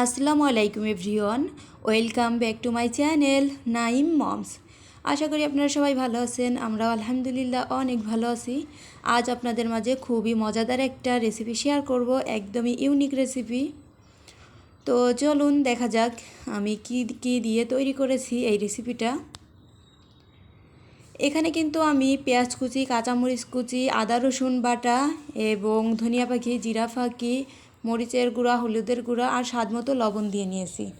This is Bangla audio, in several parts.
আসসালামু আলাইকুম everyone. Welcome back to my channel Naim moms. আশা করি আপনারা সবাই ভালো আছেন আমরা আলহামদুলিল্লাহ অনেক ভালো আছি। আজ আপনাদের মাঝে খুবই মজাদার একটা রেসিপি শেয়ার করব, একদমই ইউনিক রেসিপি তো চলুন দেখা যাক আমি কি কি দিয়ে তৈরি করেছি এই রেসিপিটা এখানে কিন্তু আমি পেঁয়াজ কুচি, কাঁচামরিচ কুচি, আদা রসুন বাটা এবং ধনিয়া পাখি, জিরা ফাঁকি মরিচের গুঁড়া, হলুদের গুঁড়া আর স্বাদ মতো লবণ দিয়ে নিয়েছি।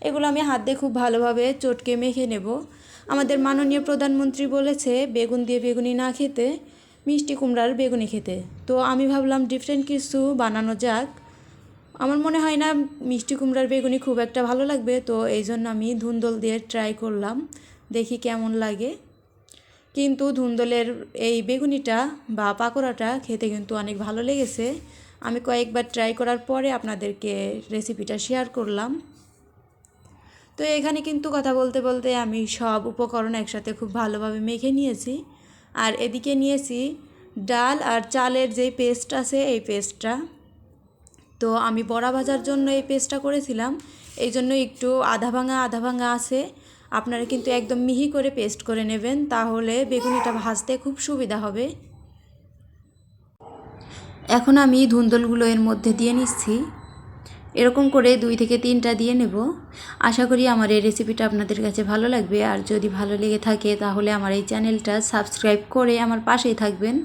এগুলো আমি হাত দিয়ে খুব ভালোভাবে চটকে মেখে নেব। আমাদের মাননীয় প্রধানমন্ত্রী বলেছে, বেগুন দিয়ে বেগুনি না খেতে, মিষ্টি কুমড়ার বেগুনি খেতে। তো আমি ভাবলাম, ডিফারেন্ট কিছু বানানো যাক। আমার মনে হয় না, মিষ্টি কুমড়ার বেগুনি খুব একটা ভালো লাগবে, তো এই জন্য আমি ধুন্দল দিয়ে ট্রাই করলাম। দেখি কেমন লাগে। কিন্তু ধুন্দলের এই বেগুনিটা বা পাকোড়াটা খেতে কিন্তু অনেক ভালো লেগেছে। আমি কয়েকবার ট্রাই করার পরে আপনাদেরকে রেসিপিটা শেয়ার করলাম। তো এখানে কিন্তু কথা বলতে বলতে আমি সব উপকরণ একসাথে খুব ভালোভাবে মেখে নিয়েছি। আর এদিকে নিয়েছি ডাল আর চালের যে পেস্ট আছে এই পেস্টটা তো আমি বড়া ভাজার জন্য এই পেস্টটা করেছিলাম। এই জন্য একটু আধা ভাঙা আধা ভাঙা আছে। আপনারা কিন্তু একদম মিহি করে পেস্ট করে নেবেন, তাহলে বেগুনিটা ভাজতে খুব সুবিধা হবে। এখন আমি ধুন্দলগুলো এর মধ্যে দিয়ে নিচ্ছি। এরকম করে দুই থেকে তিনটা দিয়ে নেব। আশা করি আমার এই রেসিপিটা আপনাদের কাছে ভালো লাগবে। আর যদি ভালো লেগে থাকে, তাহলে আমার এই চ্যানেলটা সাবস্ক্রাইব করে আমার পাশেই থাকবেন।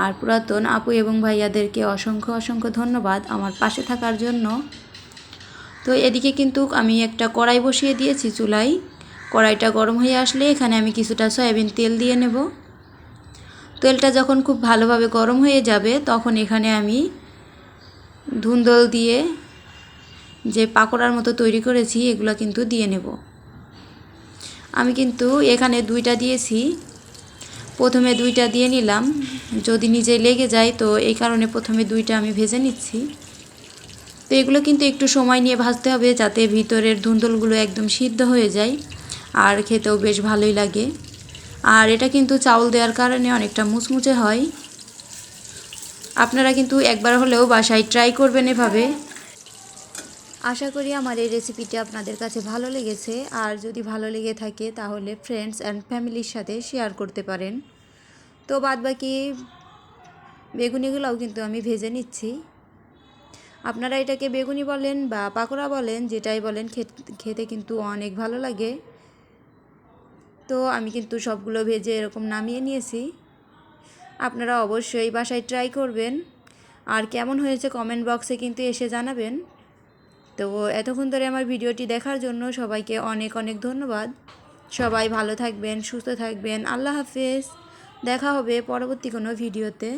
আর পুরাতন আপু এবং ভাইয়াদেরকে অসংখ্য অসংখ্য ধন্যবাদ আমার পাশে থাকার জন্য। তো এদিকে কিন্তু আমি একটা কড়াই বসিয়ে দিয়েছি চুলাই কড়াইটা গরম হয়ে আসলে এখানে আমি কিছুটা সয়াবিন তেল দিয়ে নেব। তেলটা যখন খুব ভালোভাবে গরম হয়ে যাবে, তখন এখানে আমি ধুন্দল দিয়ে যে পাকোড়ার মতো তৈরি করেছি, এগুলো কিন্তু দিয়ে নেব। আমি কিন্তু এখানে দুইটা দিয়েছি। প্রথমে দুইটা দিয়ে নিলাম। যদি নিজে লেগে যায়, তো এই কারণে প্রথমে দুইটা আমি ভেজে নিচ্ছি। তো এগুলো কিন্তু একটু সময় নিয়ে ভাজতে হবে, যাতে ভিতরের ধুন্দলগুলো একদম সিদ্ধ হয়ে যায়। আর খেতেও বেশ ভালোই লাগে। আর এটা কিন্তু চাউল দেওয়ার কারণে অনেকটা মুচমুচে হয়। আপনারা কিন্তু একবার হলেও বাসায় ট্রাই করবেন এভাবে। আশা করি আমার এই রেসিপিটি আপনাদের কাছে ভালো লেগেছে। আর যদি ভালো লেগে থাকে তাহলে ফ্রেন্ডস অ্যান্ড ফ্যামিলির সাথে শেয়ার করতে পারেন। তো বাদ বাকি বেগুনিগুলোও কিন্তু আমি ভেজে নিচ্ছি। আপনারা এটাকে বেগুনি বলেন বা পাকোড়া বলেন, যেটাই বলেন খেতে কিন্তু অনেক ভালো লাগে। তো আমি কিন্তু সবগুলো ভেজে এরকম নামিয়ে নিয়েছি। আপনারা অবশ্যই বাসায় ট্রাই করবেন। আর কেমন হয়েছে কমেন্ট বক্সে কিন্তু এসে জানাবেন। তো এতক্ষণ ধরে আমার ভিডিওটি দেখার জন্য সবাইকে অনেক অনেক ধন্যবাদ। সবাই ভালো থাকবেন, সুস্থ থাকবেন। আল্লাহ হাফেজ। দেখা হবে পরবর্তী কোনো ভিডিওতে।